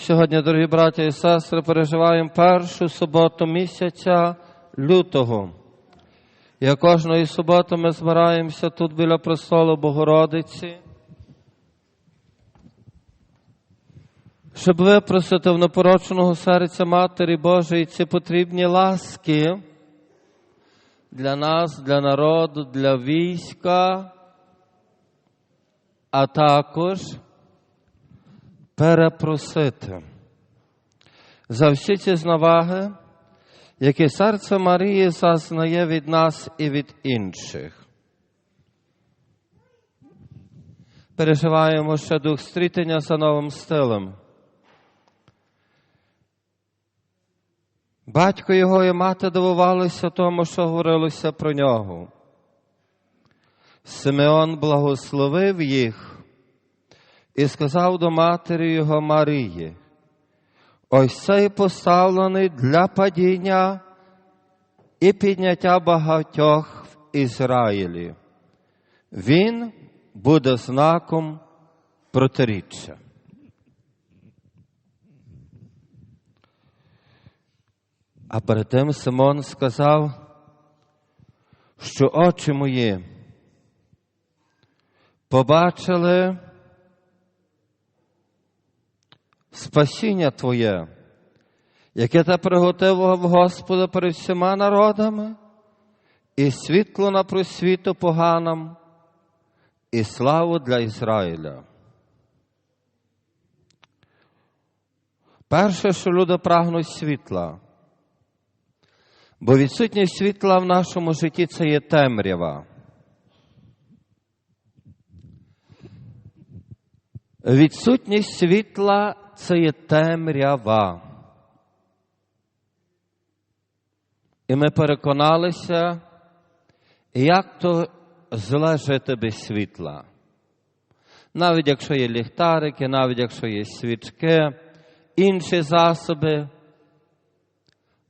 Сьогодні, дорогі браті і сестри, переживаємо першу суботу місяця лютого. І кожної суботи ми збираємося тут біля престолу Богородиці, щоб випросити в непорочного серця Матері Божої ці потрібні ласки для нас, для народу, для війська, а також перепросити за всі ці зневаги, які серце Марії зазнає від нас і від інших. Переживаємо ще дух стрітення за новим стилем. Батько його і мати дивувалися тому, що говорилося про нього. Симеон благословив їх і сказав до матері його Марії, ось цей поставлений для падіння і підняття багатьох в Ізраїлі. Він буде знаком протиріччя. А перед тим Симон сказав, що очі мої побачили спасіння Твоє, яке ти приготував Господа перед всіма народами, і світло на просвіту поганам, і славу для Ізраїля. Перше, що люди прагнуть світла, бо відсутність світла в нашому житті це є темрява. Відсутність світла це є темрява. І ми переконалися, як то зле жити без світла. Навіть якщо є ліхтарики, навіть якщо є свічки, інші засоби,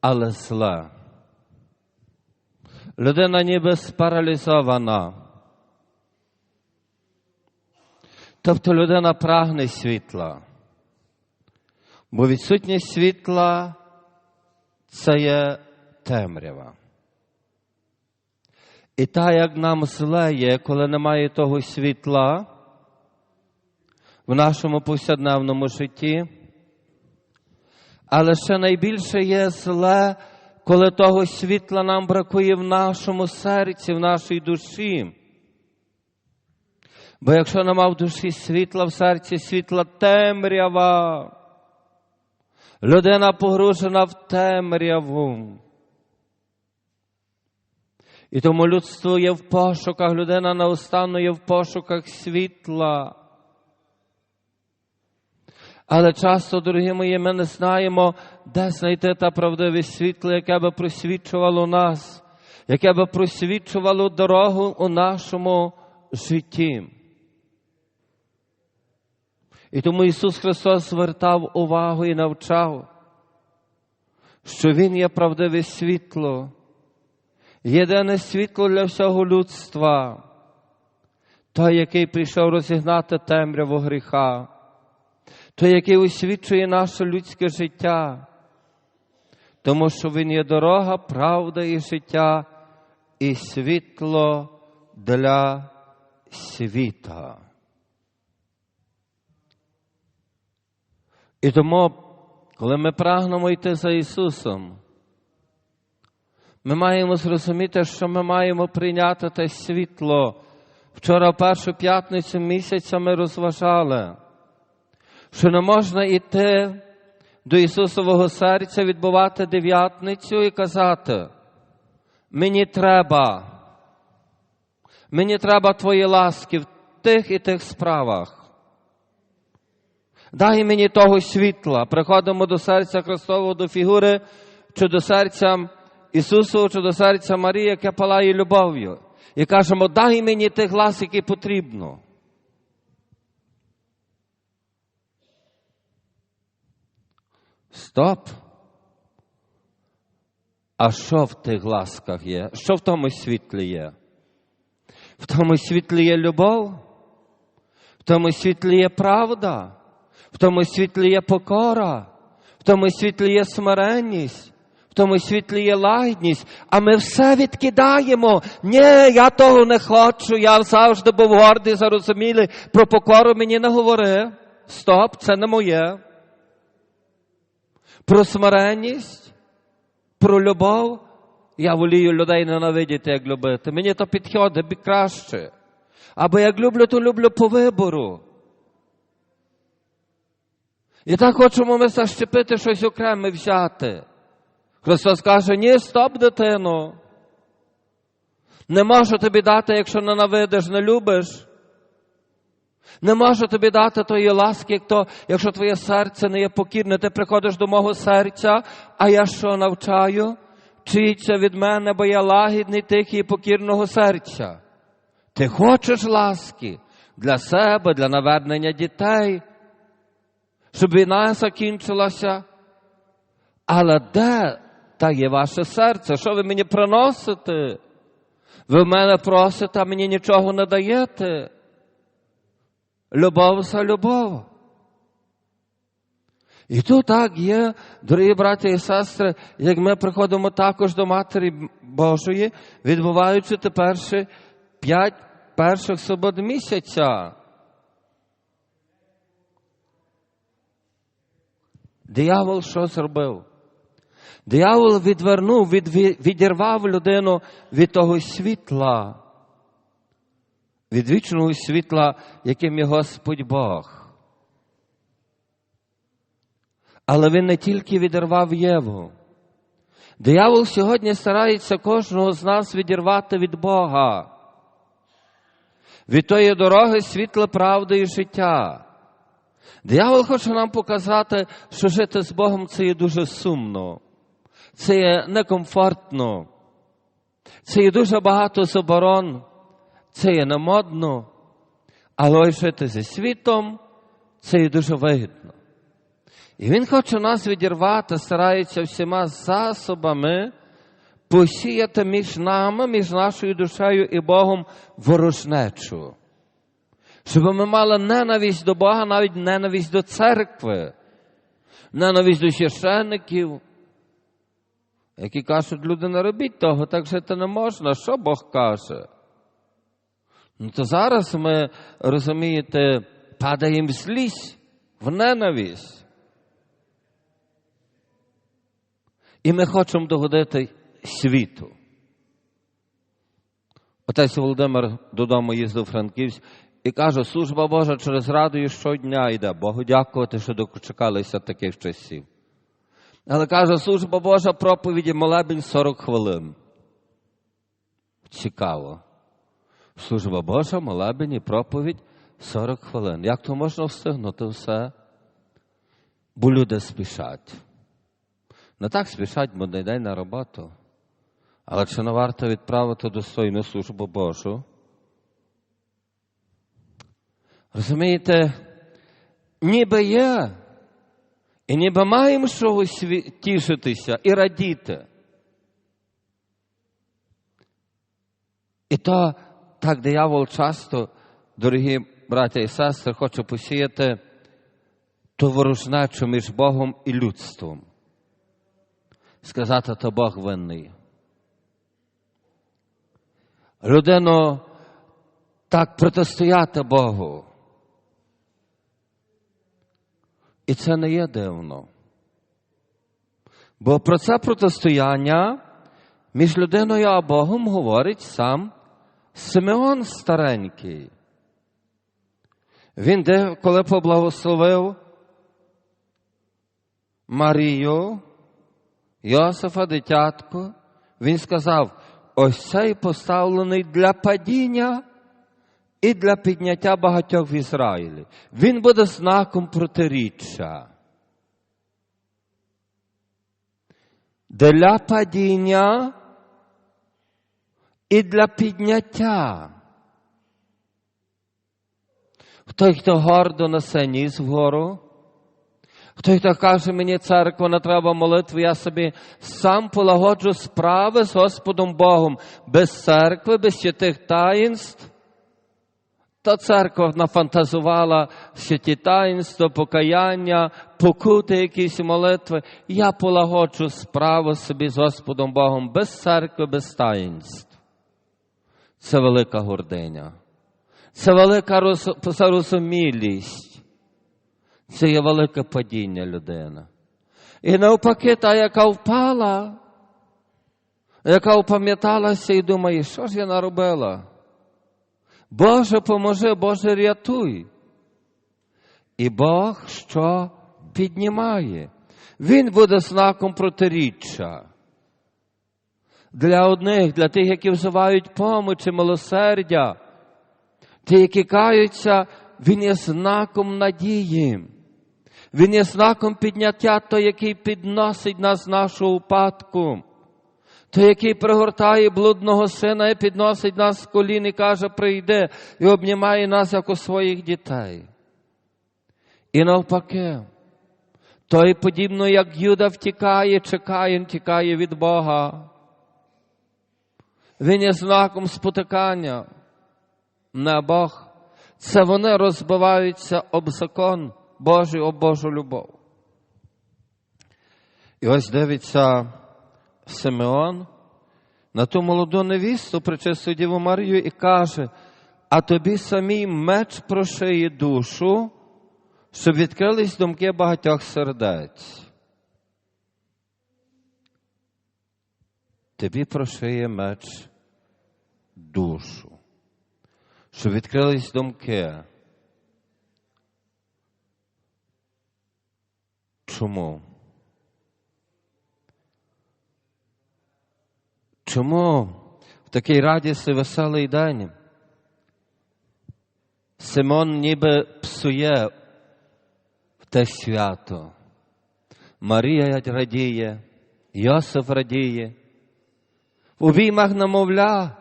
але зле. Людина ніби спаралізована. Тобто людина прагне світла, бо відсутність світла це є темрява. І так як нам зле є, коли немає того світла в нашому повсякденному житті, але ще найбільше є зле, коли того світла нам бракує в нашому серці, в нашій душі. Бо якщо нема в душі світла в серці, світла темрява, людина погружена в темряву. І тому людство є в пошуках, людина неустанно є в пошуках світла. Але часто, дорогі мої, ми не знаємо, де знайти те правдиве світло, яке би просвічувало нас, яке би просвічувало дорогу у нашому житті. І тому Ісус Христос звертав увагу і навчав, що Він є правдиве світло, єдине світло для всього людства, той, який прийшов розігнати темряву гріха, той, який освічує наше людське життя, тому що Він є дорога, правда і життя, і світло для світа. І тому, коли ми прагнемо йти за Ісусом, ми маємо зрозуміти, що ми маємо прийняти те світло. Вчора, в першу п'ятницю місяця, ми розважали, що не можна йти до Ісусового серця, відбувати дев'ятницю і казати, мені треба, мені треба Твої ласки в тих і тих справах. Дай мені того світла. Приходимо до серця Христового, до фігури, чи до серця Ісусу, чи до серця Марії, яке палає любов'ю. І кажемо, дай мені тих глас, які потрібно. Стоп. А що в тих ласках є? Що в тому світлі є? В тому світлі є любов, в тому світлі є правда, В тому світлі є покора, в тому світлі є смиренність, в тому світлі є лагідність, а ми все відкидаємо. Ні, я того не хочу, я завжди був гордий, зарозумілий. Про покору мені не говори. Стоп, це не моє. Про смиренність, про любов. Я волію людей ненавидіти, як любити. Мені то підходить краще. Або як люблю, то люблю по вибору. І так хочемо ми защепити щось окреме взяти. Христос каже, ні, стоп, дитино. Не можу тобі дати, якщо ненавидиш, не любиш. Не можу тобі дати тої ласки, то, якщо твоє серце не є покірне, ти приходиш до мого серця, а я що навчаю? Вчіться від мене, бо я лагідний, тихий і покірного серця. Ти хочеш ласки для себе, для навернення дітей, щоб війна закінчилася. Але де та є ваше серце? Що ви мені приносите? Ви в мене просите, а мені нічого не даєте. Любов за любов. І тут так є, дорогі браті і сестри, як ми приходимо також до Матері Божої, відбуваючи тепер п'ять перших субот місяця. Диявол що зробив? Диявол відвернув, відві- відірвав людину від того світла, від вічного світла, яким є Господь Бог. Але він не тільки відірвав Єву. Диявол сьогодні старається кожного з нас відірвати від Бога, від тої дороги світла правди і життя. Диявол хоче нам показати, що жити з Богом це є дуже сумно, це є некомфортно, це є дуже багато заборон, це є немодно, але жити зі світом це є дуже вигідно. І він хоче нас відірвати, старається всіма засобами посіяти між нами, між нашою душею і Богом ворожнечу. Щоб ми мали ненависть до Бога, навіть ненависть до церкви, ненависть до священників, які кажуть, люди, не робіть того, так жити не можна. Що Бог каже? Ну то зараз ми, розумієте, падаємо в злість, в ненависть. І ми хочемо догодити світу. Отець Володимир додому їздив у Франківськ і каже, служба Божа через радою щодня йде. Богу дякувати, що дочекалися таких часів. Але каже, служба Божа проповіді молебень 40 хвилин. Цікаво. Служба Божа, молебень і проповідь 40 хвилин. Як то можна встигнути все? Бо люди спішать. Не так спішать, бо не йде на роботу. Але чи не варто відправити достойну службу Божу? Розумієте, ніби є, і ніби маємо чогось тішитися і радіти. І то так диявол часто, дорогі браття і сестри, хоче посіяти ту ворожнечу між Богом і людством. Сказати, то Бог винний. Людину так протистояти Богу. І це не є дивно. Бо про це протистояння між людиною і Богом говорить сам Симеон старенький. Він коли поблагословив Марію, Йосифа, дитятко, він сказав: ось цей поставлений для падіння і для підняття багатьох в Ізраїлі. Він буде знаком протиріччя. Для падіння і для підняття. Хто, хто гордо несе ніс вгору, хто, хто каже, мені церква не треба молитви, я собі сам полагоджу справи з Господом Богом без церкви, без святих таїнств, Та церква нафантазувала святі таїнство, покаяння, покути, якісь молитви. Я полагоджу справу собі з Господом Богом без церкви, без таїнств. Це велика гординя. Це велика зарозумілість. Це є велике падіння людини. І навпаки, та, яка впала, яка опам'яталася і думає, що ж я наробила? Боже, поможи, Боже, рятуй. І Бог що піднімає? Він буде знаком протиріччя. Для одних, для тих, які взивають помочі, милосердя, ті, які каються, Він є знаком надії. Він є знаком підняття той, який підносить нас з нашого упадку. Той, який пригортає блудного сина і підносить нас з колін і каже, прийди і обнімає нас як у своїх дітей. І навпаки, той, подібно, як Юда втікає, чекає, тікає від Бога. Він є знаком спотикання. Не Бог. Це вони розбиваються об закон Божий, об Божу любов. І ось дивиться. Симеон на ту молоду невісту причисту Діву Марію і каже, а тобі самій меч прошиє душу, щоб відкрились думки багатьох сердець. Тобі прошиє меч душу, щоб відкрились думки. Чому? Чому в такий радісний веселий день Симон ніби псує в те свято? Марія радіє, Йосиф радіє, в обіймах намовля,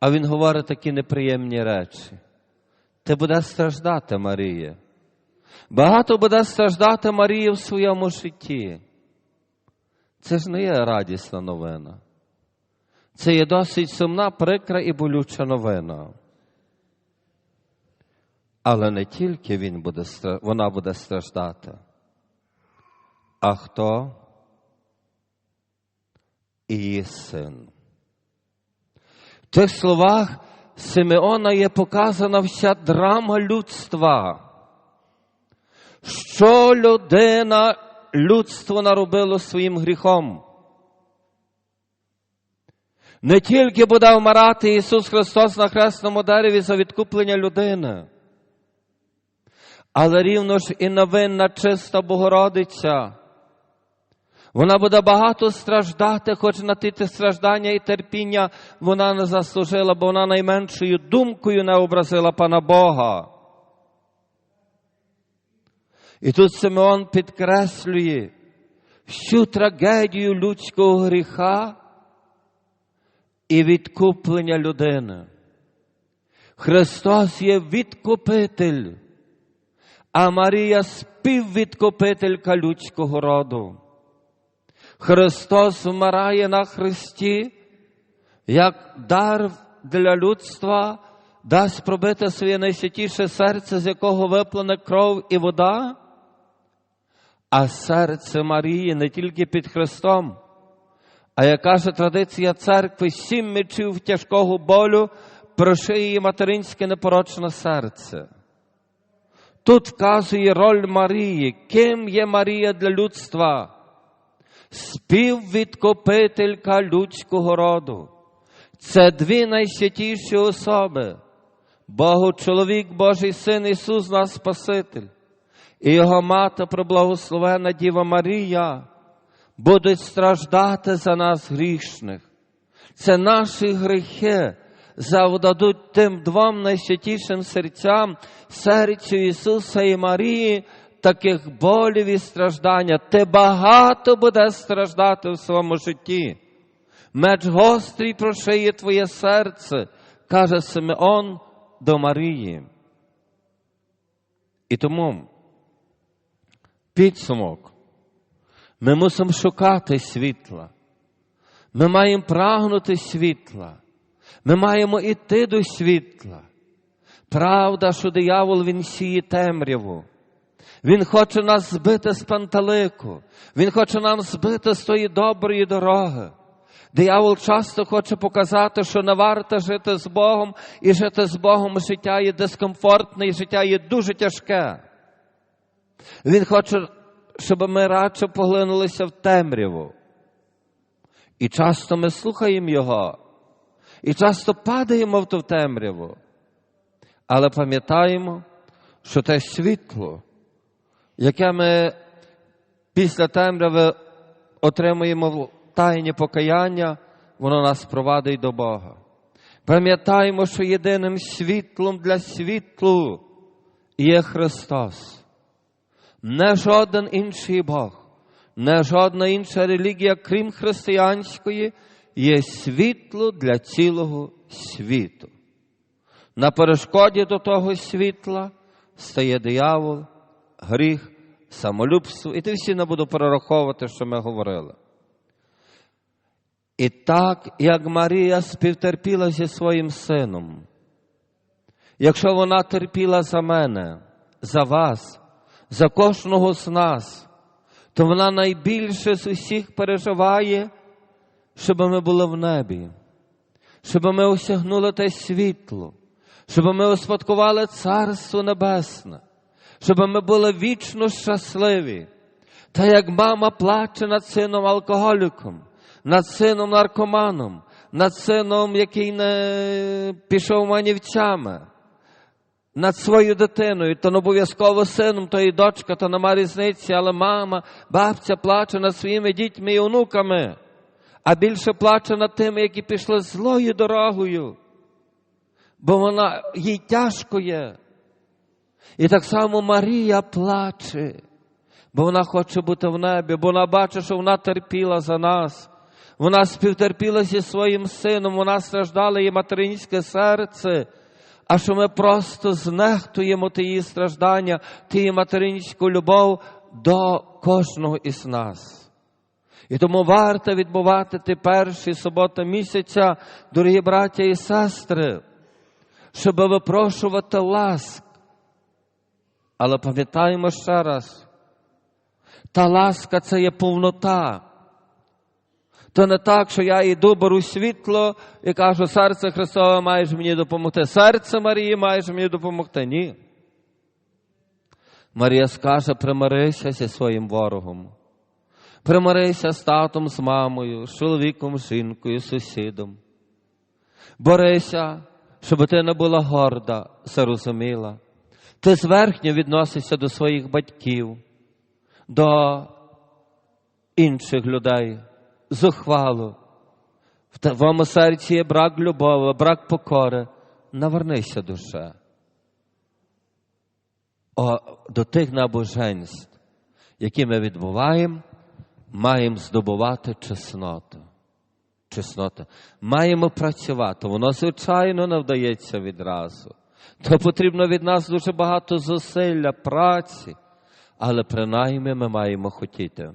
а він говорить такі неприємні речі. Ти буде страждати, Марія. Багато буде страждати Марія в своєму житті. Це ж не є радісна новина. Це є досить сумна, прикра і болюча новина. Але не тільки він буде, вона буде страждати, а хто? Її син. В тих словах Симеона є показана вся драма людства. Що людина людство наробило своїм гріхом? Не тільки буде вмирати Ісус Христос на хресному дереві за відкуплення людини, але рівно ж і новинна чиста Богородиця. Вона буде багато страждати, хоч на ті страждання і терпіння вона не заслужила, бо вона найменшою думкою не образила пана Бога. І тут Симеон підкреслює всю трагедію людського гріха і відкуплення людини. Христос є відкупитель, а Марія співвідкупителька людського роду. Христос вмирає на Христі, як дар для людства дасть пробити своє найсвятіше серце, з якого виплане кров і вода, а серце Марії не тільки під Христом, а як каже традиція церкви, сім мечів тяжкого болю прошиє її материнське непорочне серце. Тут вказує роль Марії, ким є Марія для людства, співвідкопителька людського роду. Це дві найсвятіші особи. Богу чоловік, Божий Син Ісус наш Спаситель, і Його мати, проблагословена Діва Марія будуть страждати за нас грішних. Це наші гріхи завдадуть тим двом найсвятішим серцям, серцю Ісуса і Марії, таких болів і страждання. Ти багато буде страждати в своєму житті. Меч гострий прошиє твоє серце, каже Симеон до Марії. І тому підсумок. Ми мусимо шукати світла. Ми маємо прагнути світла. Ми маємо йти до світла. Правда, що диявол він сіє темряву. Він хоче нас збити з панталику. Він хоче нам збити з тої доброї дороги. Диявол часто хоче показати, що не варто жити з Богом, і жити з Богом життя є дискомфортне, і життя є дуже тяжке. Він хоче, щоб ми радше поглинулися в темряву. І часто ми слухаємо Його, і часто падаємо в ту темряву. Але пам'ятаємо, що те світло, яке ми після темряви отримуємо в тайні покаяння, воно нас провадить до Бога. Пам'ятаємо, що єдиним світлом для світлу є Христос. Не жоден інший Бог, не жодна інша релігія, крім християнської, є світло для цілого світу. На перешкоді до того світла стає диявол, гріх, самолюбство, і ти всі не буду перераховувати, що ми говорили. І так, як Марія співтерпіла зі своїм сином, якщо вона терпіла за мене, за вас, за кожного з нас, то вона найбільше з усіх переживає, щоб ми були в небі, щоб ми осягнули те світло, щоб ми успадкували Царство Небесне, щоб ми були вічно щасливі. Та як мама плаче над сином алкоголіком, над сином наркоманом, над сином, який не пішов манівцями, над своєю дитиною, то не обов'язково сином, то і дочка, то нема різниці, але мама, бабця плаче над своїми дітьми і онуками, а більше плаче над тими, які пішли злою дорогою, бо вона їй тяжко є. І так само Марія плаче, бо вона хоче бути в небі, бо вона бачить, що вона терпіла за нас. Вона співтерпіла зі своїм сином, вона страждала її материнське серце, а що ми просто знехтуємо тієї страждання, тієї материнську любов до кожного із нас. І тому варто відбувати ті перші суботи місяця, дорогі браття і сестри, щоб випрошувати ласк. Але пам'ятаємо ще раз, та ласка це є повнота. То не так, що я йду, беру світло і кажу, серце Христове маєш мені допомогти. Серце Марії маєш мені допомогти. Ні. Марія скаже, примирися зі своїм ворогом. Примирися з татом, з мамою, з чоловіком, з жінкою, з сусідом. Борися, щоб ти не була горда, зарозуміла. Ти зверхньо відносишся до своїх батьків, до інших людей зухвало. В твоєму серці є брак любові, брак покори. Навернися душе. О, До тих набоженств, які ми відбуваємо, маємо здобувати чесноту. Чеснота. Маємо працювати. Воно, звичайно, не вдається відразу. То потрібно від нас дуже багато зусилля, праці, але принаймні ми маємо хотіти.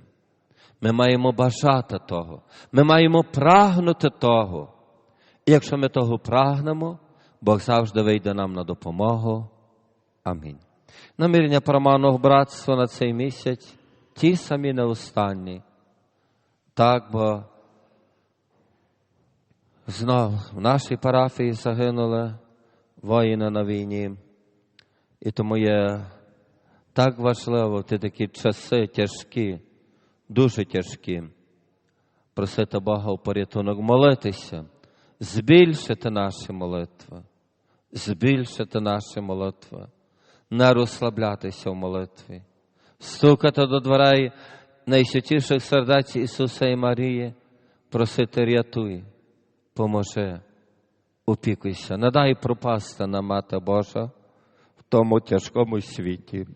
Ми маємо бажати того, ми маємо прагнути того. І якщо ми того прагнемо, Бог завжди вийде нам на допомогу. Амінь. Намірення проманого братства на цей місяць ті самі не останні. Так, бо знов в нашій парафії загинули воїни на війні. І тому є так важливо в ті такі часи тяжкі дуже тяжкі. Просити Бога у порятунок, молитися, збільшити наші молитви, збільшити наші молитви, не розслаблятися в молитві, стукати до дверей найсвятіших сердець Ісуса і Марії, просити рятуй, поможи, опікуйся, не дай пропасти на Мати Божа в тому тяжкому світі.